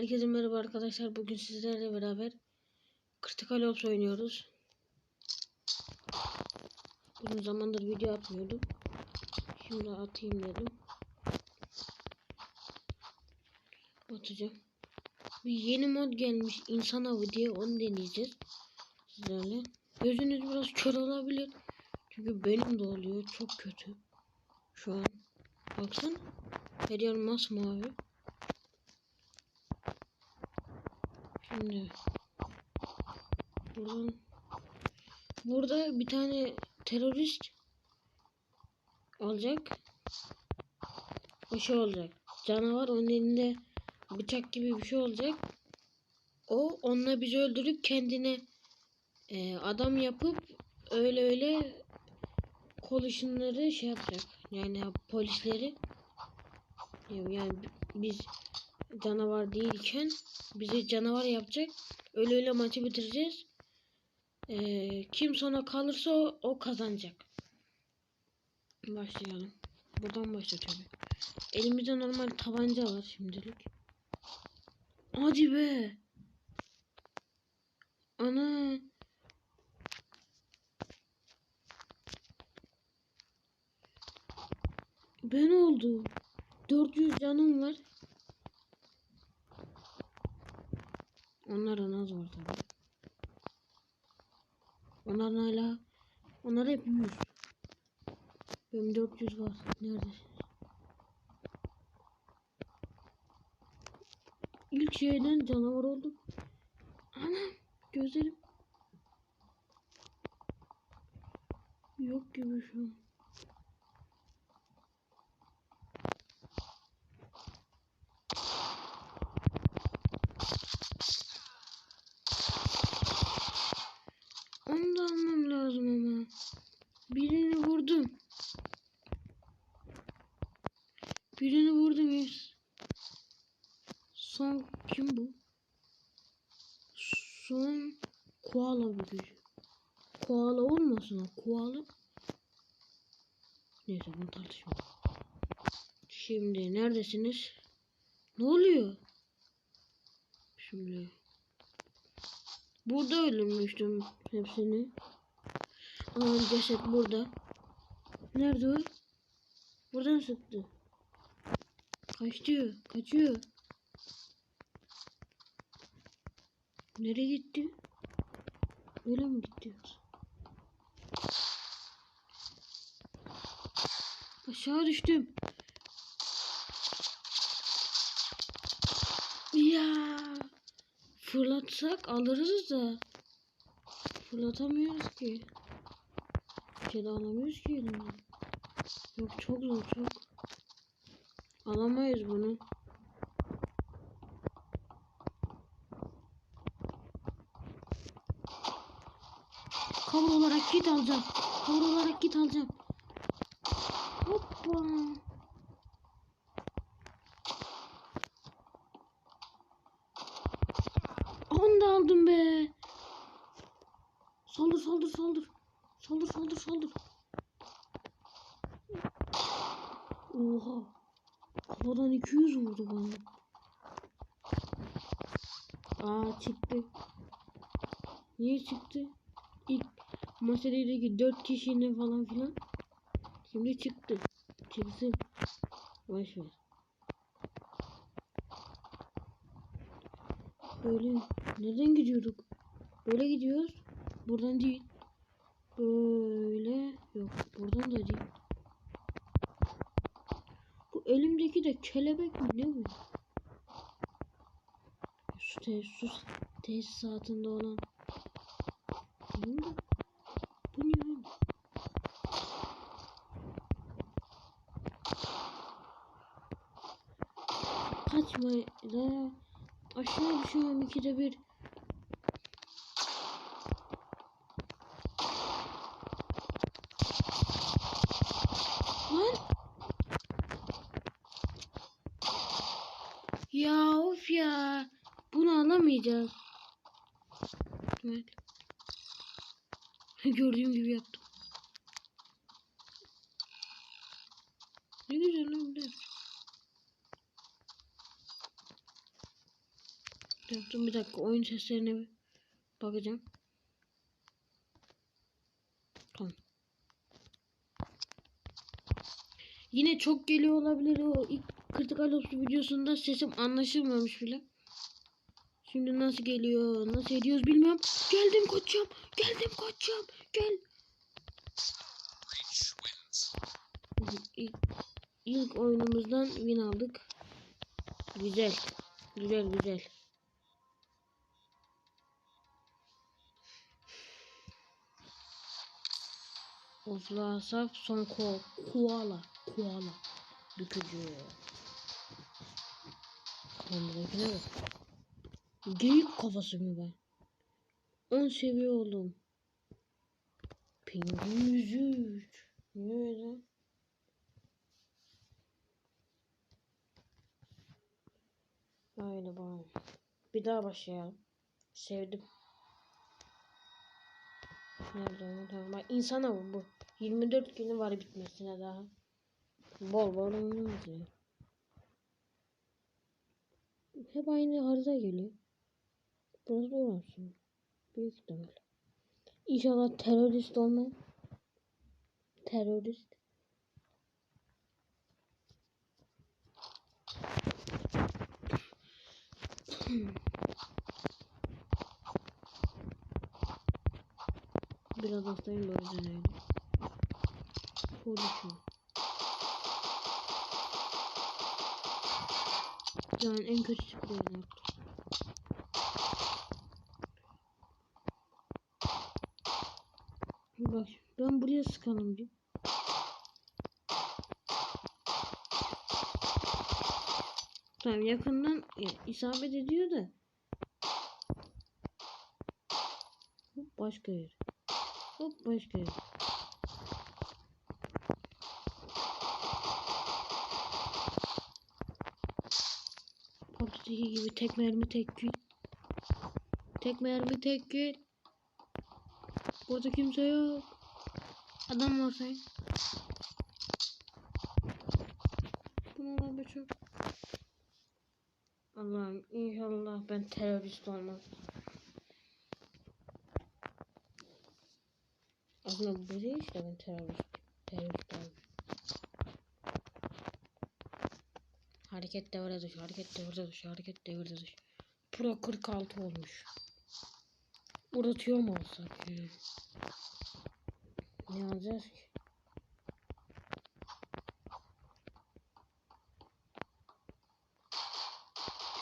Herkese merhaba arkadaşlar. Bugün sizlerle beraber Critical Ops oynuyoruz. Uzun zamandır video atmıyordum. Şimdi atayım dedim. Atacağım. Bir yeni mod gelmiş insan avı diye onu deneyeceğiz. Sizlerle. Gözünüz biraz kör olabilir. Çünkü benim de oluyor. Çok kötü. Şu an. Baksana. Her yer masmavi. Şimdi buradan burada bir tane terörist olacak. O şey olacak. Canavar onun elinde bıçak gibi bir şey olacak. O onunla bizi öldürüp kendine e, adam yapıp öyle öyle koluşunları şey yapacak. Yani polisleri yani biz canavar değilken bizi canavar yapacak. Öyle öyle maçı bitireceğiz. Ee, kim sona kalırsa o, o kazanacak. Başlayalım. Buradan başla tabii. Elimizde normal tabanca var şimdilik. Hadi be. Ana. Ben oldum. 400 canım var. Onların az var tabi. Onların hala onlar hep 100. Benim 400 var. Nerede? İlk şeyden canavar oldum. Anam gözlerim. Yok gibi şu an. Onu da almam lazım ama. Birini vurdum. Birini vurdum yes. Son kim bu? Son koala gücü. Koala olmasın o koala. Neyse bunu tartışmayalım. Şimdi neredesiniz? Ne oluyor? Şimdi Burada öldürmüştüm hepsini. Aa ceset burada. Nerede o? Buradan sıktı. Kaçıyor. Kaçıyor. Nereye gitti? Böyle mi gitti? Aşağı düştüm. Ya fırlatsak alırız da fırlatamıyoruz ki. Bir alamıyoruz ki elimden. Yok çok zor çok. Alamayız bunu. Cover olarak kit alacağım. Cover olarak kit alacağım. Hoppa. Kafadan 200 vurdu bana. Aa çıktı. Niye çıktı? İlk masadaki 4 kişinin falan filan. Şimdi çıktı. Çıksın. Boş ver. Böyle nereden gidiyorduk? Böyle gidiyoruz. Buradan değil. Böyle yok. Buradan da değil. Elimdeki de kelebek mi ne bu? Su tesis tesisatında olan. Ne bu? Bu ne oğlum? Kaçma da aşağı düşüyorum ikide bir. Lan. Ya of ya. Bunu alamayacağız. Evet. Gördüğüm gibi yaptım. Ne güzel lan da. Dur bir dakika oyun seslerine bir bakacağım. Tamam. Yine çok geliyor olabilir o ilk Critical Ops videosunda sesim anlaşılmamış bile. Şimdi nasıl geliyor, nasıl ediyoruz bilmiyorum. Geldim koçum, geldim koçum, gel. İlk, ilk oyunumuzdan win aldık. Güzel, güzel, güzel. Ofla saf son ko koala koala bükücü. Kendine bak. Geyik kafası mı ben? 10 seviye oldum. Pingvin 103. Ne öyle? Öyle bana. Bir daha başlayalım. Sevdim. Nerede tamam. Bak insana bu bu. 24 günü var bitmesine daha. Bol bol oynamaz ya. Hep aynı harita geliyor. Burası olmasın. Büyük ihtimal. İnşallah terörist olmam. Terörist. Biraz hastayım da o yüzden öyle. Yani en kötü spreyini yaptım. Bak ben buraya sıkalım bir. Tamam yakından ya, isabet ediyor da. Hop başka yer. Hop başka yer. PUBG'deki gibi tek mermi tek gül. Tek mermi tek gül. Burada kimse yok. Adam sen. Bunlar da çok. Allah'ım inşallah ben terörist olmam. Aslında bu değil işte ben terörist. Terörist olmam. Hareket devre dışı, hareket devre dışı, hareket devre dışı. Pro 46 olmuş. Burada tüyo mu alsak ya? Ne alacağız ki?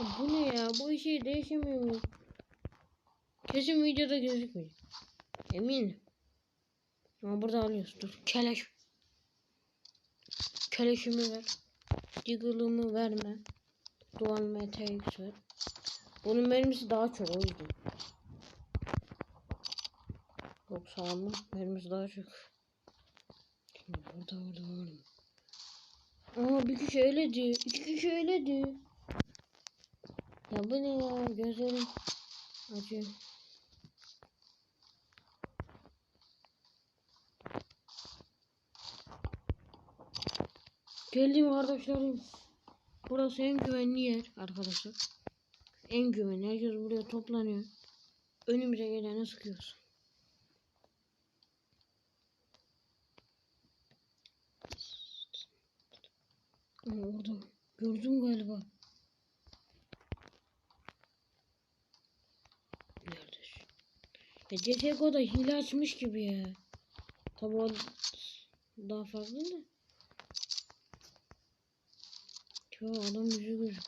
Ya Bu ne ya? Bu işi değişemiyor mu? Kesin videoda gözükmüyor. Eminim. Ama burada alıyoruz. Dur. Keleş. Keleşimi ver. Diggle'ımı verme. Dual MTX ver. Bunun mermisi daha çok o yüzden. Yok sağlam. Mermisi daha çok. Şimdi burada burada var Aa bir kişi diyor. İki kişi diyor. Ya bu ne ya? Gözlerim acıyor. Geldim kardeşlerim. Burası en güvenli yer arkadaşlar. En güvenli. Herkes buraya toplanıyor. Önümüze gelene sıkıyoruz. Orada gördüm galiba. Nerede? Ya CSGO'da hile açmış gibi ya. Tabi daha farklı da. Yo adam yüzü gözüküyor.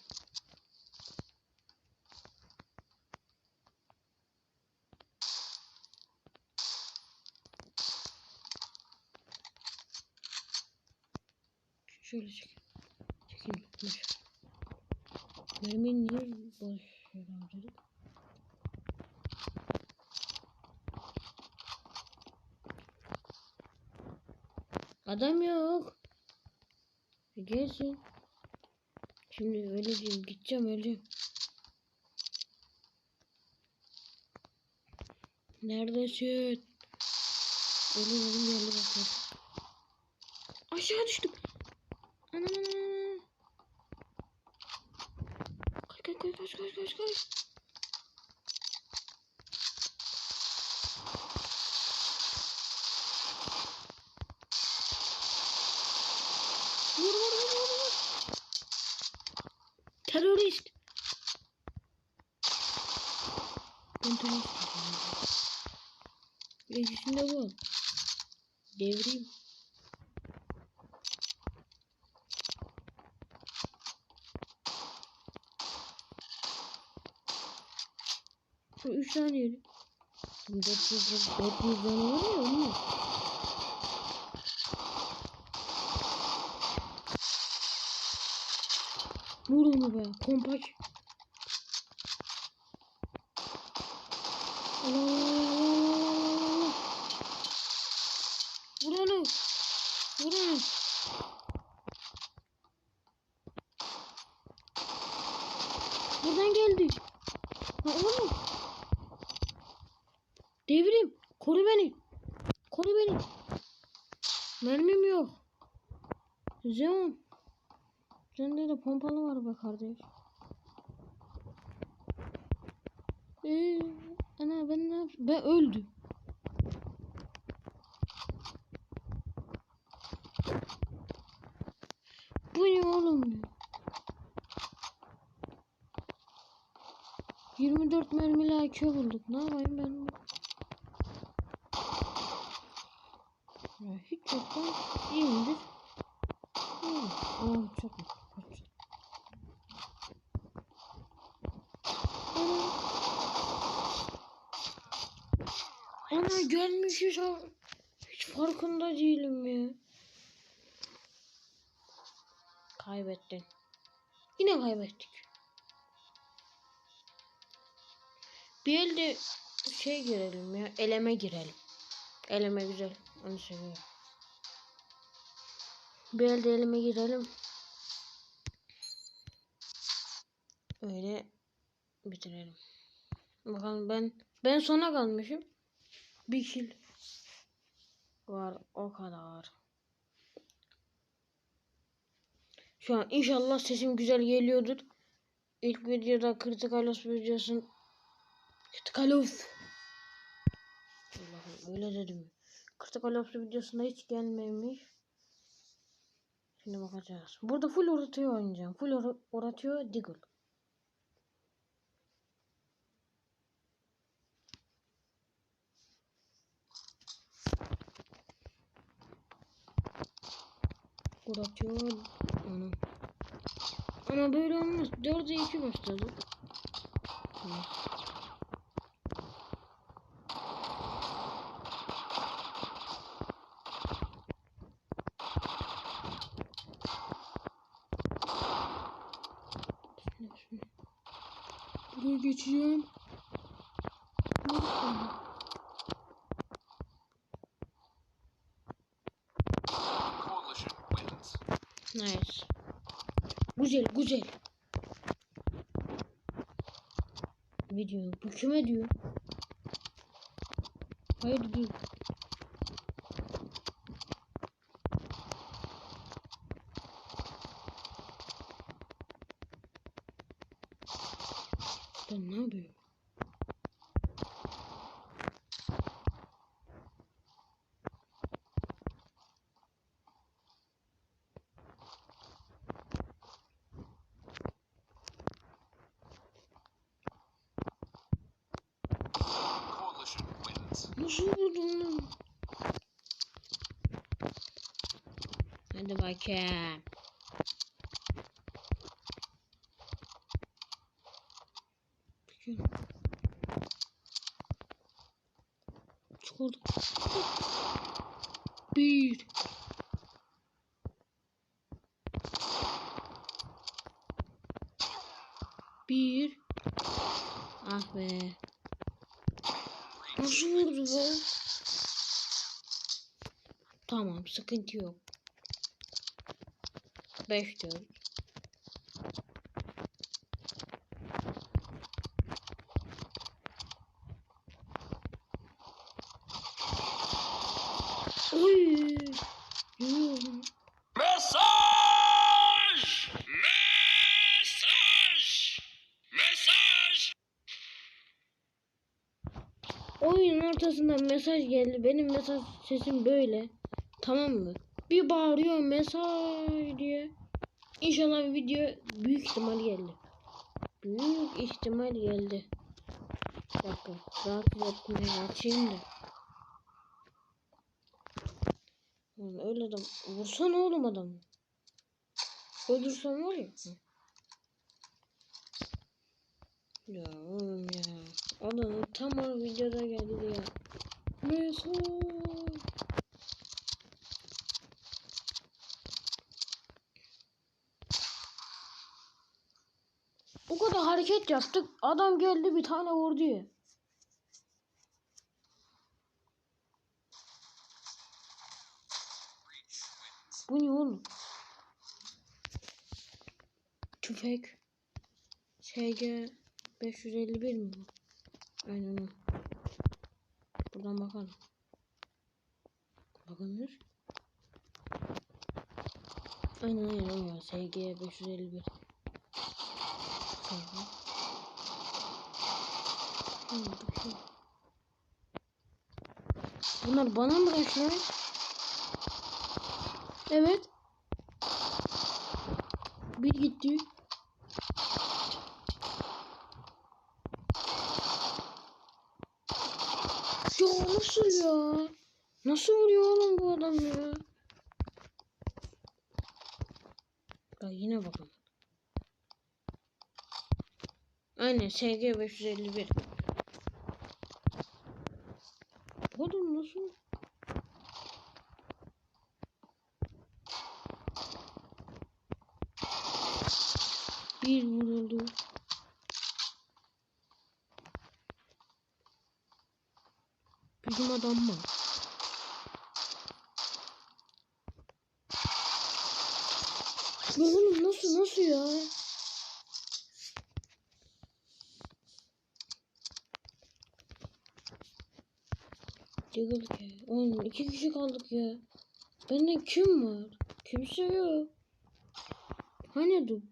Şöyle çek. Çekeyim. Boş. Mermi niye boş yere? Adam yok. E, Gelsin. Şimdi öyle diyeyim. Gideceğim öleceğim. Neredesin? Ölüm ölüm yerli bakıyorum. Aşağı düştüm. Anam anam. koş koş. Vur vur vur vur vur. Terörist. Ben terörist. Ve şimdi bu. Devreyim. Yeri. 400 400 tane var ya onlar. Vur onu be. Allah. Vur onu. Vur onu. Pompalı var be kardeş. Ee, ana ben ne yap- Ben öldüm. Bu ne oğlum ya? 24 mermili AK bulduk. Ne yapayım ben? Ya hiç yoktan iyi midir? İyi. Oh çok iyi. Çok güzel. Ana. Ana ha. Hiç farkında değilim ya. Kaybettin. Yine kaybettik. Bir elde şey girelim ya. Eleme girelim. Eleme güzel. Onu seviyorum. Bir elde eleme girelim. Öyle bitirelim. Bakalım ben ben sona kalmışım. Bir kill var o kadar. Şu an inşallah sesim güzel geliyordur. İlk videoda Critical Ops videosun Critical Ops Allah'ım öyle dedim. Critical Ops videosunda hiç gelmemiş. Şimdi bakacağız. Burada full oratıyor oynayacağım. Full or oratıyor Diggle. Uğratıyor. Ana. Ama böyle olmaz. 4'e 2 başladı. Bismillah. Buraya geçeceğim. Güzel güzel. Video bu kime diyor? Hayır diyor. Ben ne yapıyorum? Coalition wins. Nasıl vurdun lan? Hadi bakayım. Çıkardım. Bir. Bir. Ah be. Nasıl vurdu bu? Tamam sıkıntı yok. 5 4 Oy! Yürüyorum. Message! Message! Message! Oyunun ortasından mesaj geldi. Benim mesaj sesim böyle. Tamam mı? Bir bağırıyor mesaj diye. İnşallah video büyük ihtimal geldi. büyük ihtimal geldi. Bir dakika. Rahatsız etmeye açayım da. Lan öyle adam. Vursana oğlum adamı. Öldürsen var ya. Ya oğlum ya. Adam tam o videoda geldi ya. Mesut. Kadar hareket yaptık. Adam geldi bir tane vurdu. Bu ne oğlum? Tüfek. SG 551 mi bu? Aynen o. Buradan bakalım. Bakamıyoruz. Aynen aynen o. SG 551. Şey. Bunlar bana mı bırakıyor? Evet. Bir gitti. Ya nasıl ya? Nasıl vuruyor oğlum bu adam ya? Ya yine bakalım. Aynen SG 551. Bu adam nasıl? Bir vuruldu. Bizim adam mı? Oğlum nasıl nasıl ya? Yıkıldık ya. Oğlum iki kişi kaldık ya. Bende kim var? Kimse yok. Hani dur?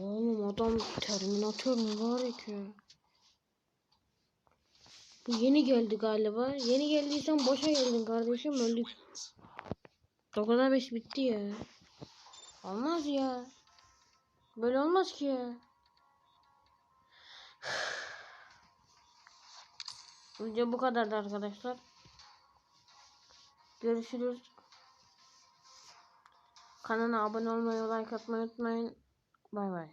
Oğlum adam Terminator mu var ki? Bu yeni geldi galiba. Yeni geldiysen boşa geldin kardeşim öldük. 9'a 5 bitti ya. Olmaz ya. Böyle olmaz ki ya. Video bu kadardı arkadaşlar. Görüşürüz. Kanala abone olmayı, like atmayı unutmayın. Bay bay.